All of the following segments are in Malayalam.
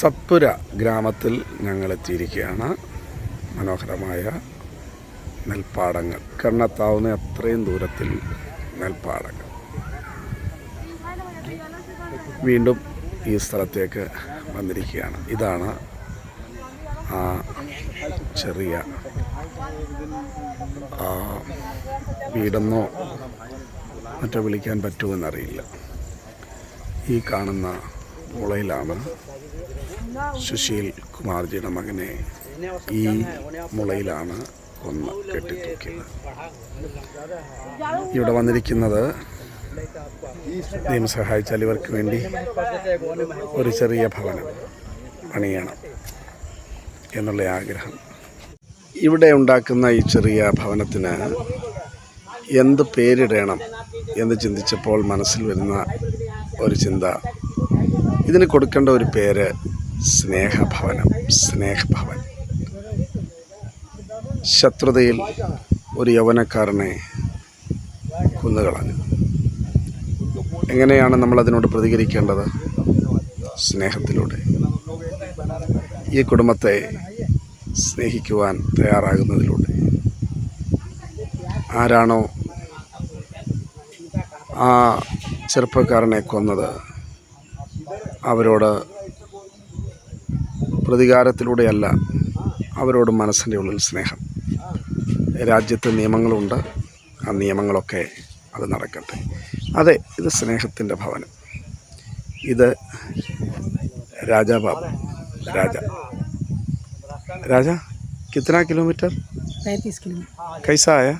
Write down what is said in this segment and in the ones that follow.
സത്പുര ഗ്രാമത്തിൽ ഞങ്ങൾ എത്തിയിരിക്കുകയാണ് മനോഹരമായ നെൽപ്പാടങ്ങൾ. കണ്ണെത്താവുന്ന അത്രയും ദൂരത്തിൽ നെൽപ്പാടങ്ങൾ. വീണ്ടും ഈ സ്ഥലത്തേക്ക് വന്നിരിക്കുകയാണ്. ഇതാണ് ആ ചെറിയ വീടെന്നോ മറ്റോ വിളിക്കാൻ പറ്റുമെന്നറിയില്ല. ഈ കാണുന്ന മുളയിലാണ് സുശീൽ കുമാർജിയുടെ മകനെ ഈ മുളയിലാണ് കൊന്ന് കെട്ടിത്തൂക്കിയത്. ഇവിടെ വന്നിരിക്കുന്നത് ദൈവം സഹായിച്ചാൽ ഇവർക്ക് വേണ്ടി ഒരു ചെറിയ ഭവനം പണിയണം എന്നുള്ള ആഗ്രഹം. ഇവിടെ ഉണ്ടാക്കുന്ന ഈ ചെറിയ ഭവനത്തിന് എന്ത് പേരിടണം എന്ന് ചിന്തിച്ചപ്പോൾ മനസ്സിൽ വരുന്ന ഒരു ചിന്ത ഇതിന് കൊടുക്കേണ്ട ഒരു പേര് സ്നേഹഭവനം സ്നേഹഭവൻ. ശത്രുതയിൽ ഒരു യൗവനക്കാരനെ കുന്നുകളഞ്ഞു. എങ്ങനെയാണ് നമ്മൾ അതിനോട് പ്രതികരിക്കേണ്ടത്? സ്നേഹത്തിലൂടെ. ഈ കുടുംബത്തെ സ്നേഹിക്കുവാൻ തയ്യാറാകുന്നതിലൂടെ. ആരാണോ ആ ചെറുപ്പക്കാരനെ കൊന്നത്? അവരോട് പ്രതികാരത്തിലൂടെയല്ല അവരോട് മനസ്സിന്റെ ഉള്ളിൽ സ്നേഹം. രാജ്യത്ത് നിയമങ്ങളുണ്ട് ആ നിയമങ്ങളൊക്കെ അത് നടക്കട്ടെ. അതെ ഇത് സ്നേഹത്തിന്റെ ഭവനം. ഇത് രാജാബാബു രാജ. രാജ കിത്തന കിലോമീറ്റർ? കൈസായ?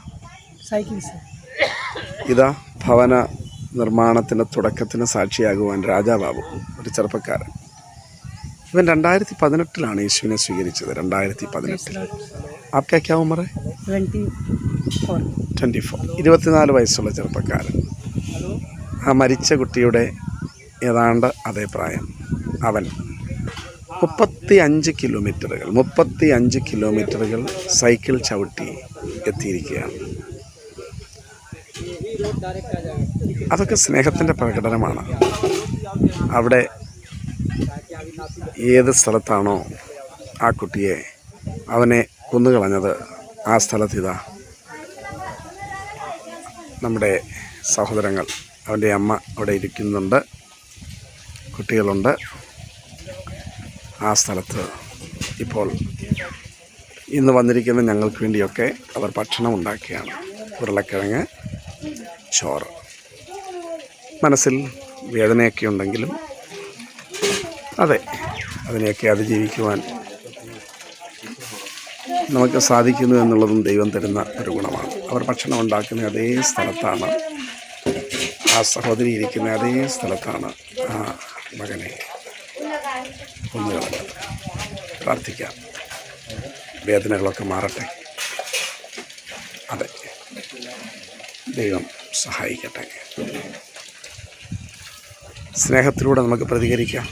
ഇതാ ഭവന से നിർമ്മാണത്തിന്റെ തുടക്കത്തിന് സാക്ഷിയാകുവാൻ രാജാബാബു ഒരു ചെറുപ്പക്കാരൻ. ഇവൻ രണ്ടായിരത്തി പതിനെട്ടിലാണ് യേശുവിനെ സ്വീകരിച്ചത്. രണ്ടായിരത്തി പതിനെട്ടിൽ. ആപ്കാ ഉമറെ? ട്വന്റി ഫോർ ഇരുപത്തിനാല് വയസ്സുള്ള ചെറുപ്പക്കാരൻ. ആ മരിച്ച കുട്ടിയുടെ ഏതാണ്ട് അതേ പ്രായം. അവൻ മുപ്പത്തി അഞ്ച് കിലോമീറ്ററുകൾ മുപ്പത്തി അഞ്ച് കിലോമീറ്ററുകൾ സൈക്കിൾ ചവിട്ടി എത്തിയിരിക്കുകയാണ്. അതൊക്കെ സ്നേഹത്തിന്റെ പ്രകടനമാണ്. അവിടെ ഏത് സ്ഥലത്താണോ ആ കുട്ടിയെ അവനെ കൊന്നുകളഞ്ഞത് ആ സ്ഥലത്ത് ഇതാ നമ്മുടെ സഹോദരങ്ങൾ. അവന്റെ അമ്മ അവിടെ ഇരിക്കുന്നുണ്ട് കുട്ടികളുണ്ട്. ആ സ്ഥലത്ത് ഇപ്പോൾ ഇന്ന് വന്നിരിക്കുന്ന ഞങ്ങൾക്ക് വേണ്ടിയൊക്കെ അവർ ഭക്ഷണം ഉണ്ടാക്കിയാണ്. ഉരുളക്കിഴങ്ങ് ചോറ്. മനസ്സിൽ വേദനയൊക്കെ ഉണ്ടെങ്കിലും അതെ അതിനെയൊക്കെ അതിജീവിക്കുവാൻ നമുക്ക് സാധിക്കുന്നു എന്നുള്ളതും ദൈവം തരുന്ന ഒരു ഗുണമാണ്. അവർ ഭക്ഷണം ഉണ്ടാക്കുന്ന അതേ സ്ഥലത്താണ് ആ സഹോദരി ഇരിക്കുന്ന അതേ സ്ഥലത്താണ് ആ മകനെ കൊന്നുകളഞ്ഞത് പ്രാർത്ഥിക്കാം. വേദനകളൊക്കെ മാറട്ടെ. അതെ. ദൈവം സഹായിക്കട്ടെ. സ്നേഹത്തിലൂടെ നമുക്ക് പ്രതികരിക്കാം.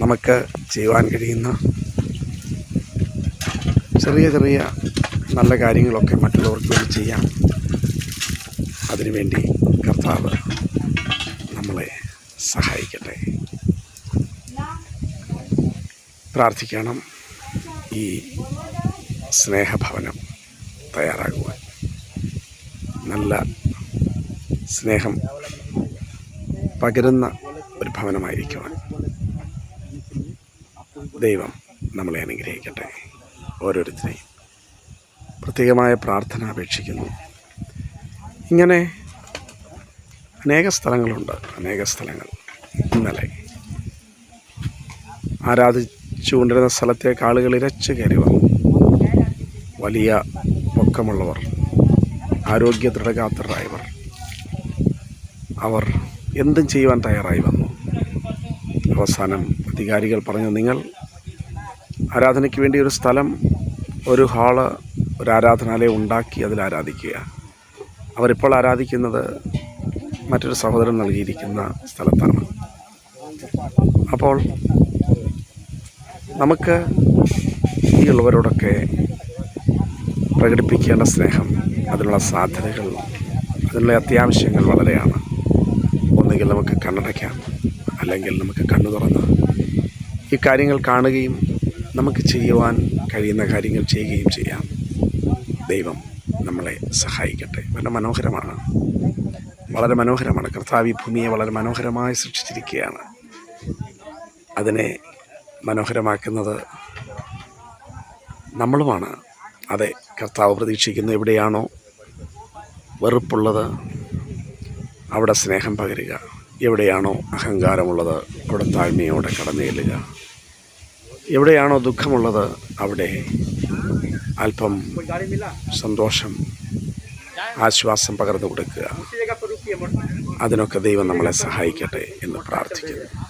നമുക്ക് ചെയ്യുവാൻ കഴിയുന്ന ചെറിയ ചെറിയ നല്ല കാര്യങ്ങളൊക്കെ മറ്റുള്ളവർക്ക് വേണ്ടി ചെയ്യാം. അതിനുവേണ്ടി കർത്താവ് നമ്മളെ സഹായിക്കട്ടെ. പ്രാർത്ഥിക്കണം. ഈ സ്നേഹഭവനം തയ്യാറാകുവാൻ. നല്ല സ്നേഹം പകരുന്ന ഒരു ഭവനമായിരിക്കുവാൻ ദൈവം നമ്മളെ അനുഗ്രഹിക്കട്ടെ. ഓരോരുത്തരെയും പ്രത്യേകമായ പ്രാർത്ഥന അപേക്ഷിക്കുന്നു. ഇങ്ങനെ അനേക സ്ഥലങ്ങളുണ്ട് അനേക സ്ഥലങ്ങൾ ഇന്നലെ. ആരാധിച്ചുകൊണ്ടിരുന്ന സ്ഥലത്തേക്ക് ആളുകൾ ഇരച്ചു കയറി വന്നു. വലിയ പൊക്കമുള്ളവർ ആരോഗ്യ ദൃഢഗാത്രരായവർ അവർ എന്തും ചെയ്യുവാൻ തയ്യാറായി വന്നു. അവസാനം അധികാരികൾ പറഞ്ഞു നിങ്ങൾ ആരാധനയ്ക്ക് വേണ്ടി ഒരു സ്ഥലം ഒരു ഹാൾ ഒരു ആരാധനാലയം ഉണ്ടാക്കി അതിൽ ആരാധിക്കുക. അവരിപ്പോൾ ആരാധിക്കുന്നത് മറ്റൊരു സഹോദരൻ നൽകിയിരിക്കുന്ന സ്ഥലത്താണ്. അപ്പോൾ നമുക്ക് ഈ ഉള്ളവരോടൊക്കെ പ്രകടിപ്പിക്കേണ്ട സ്നേഹം അതിനുള്ള സാധ്യതകൾ അതിനുള്ള അത്യാവശ്യങ്ങൾ വളരെയാണ്. ഒന്നുകിൽ നമുക്ക് കണ്ണടയ്ക്കാം അല്ലെങ്കിൽ നമുക്ക് കണ്ണു തുറന്ന് ഈ കാര്യങ്ങൾ കാണുകയും നമുക്ക് ചെയ്യുവാൻ കഴിയുന്ന കാര്യങ്ങൾ ചെയ്യുകയും ചെയ്യാം. ദൈവം നമ്മളെ സഹായിക്കട്ടെ. വളരെ മനോഹരമാണ്. വളരെ മനോഹരമാണ്. കർത്താവ് ഈ ഭൂമിയെ വളരെ മനോഹരമായി സൃഷ്ടിച്ചിരിക്കുകയാണ്. അതിനെ മനോഹരമാക്കുന്നത് നമ്മളുമാണ്. അതെ കർത്താവ് പ്രതീക്ഷിക്കുന്നത് എവിടെയാണോ. വെറുപ്പുള്ളത് അവിടെ സ്നേഹം പകരുക എവിടെയാണോ അഹങ്കാരമുള്ളത് അവിടെ താഴ്മയോടെ കടന്നു ചെല്ലുക. എവിടെയാണോ ദുഃഖമുള്ളത് അവിടെ അല്പം സന്തോഷം ആശ്വാസം പകർന്നു കൊടുക്കുക. അതിനൊക്കെ ദൈവം നമ്മളെ സഹായിക്കട്ടെ എന്ന് പ്രാർത്ഥിക്കുന്നു.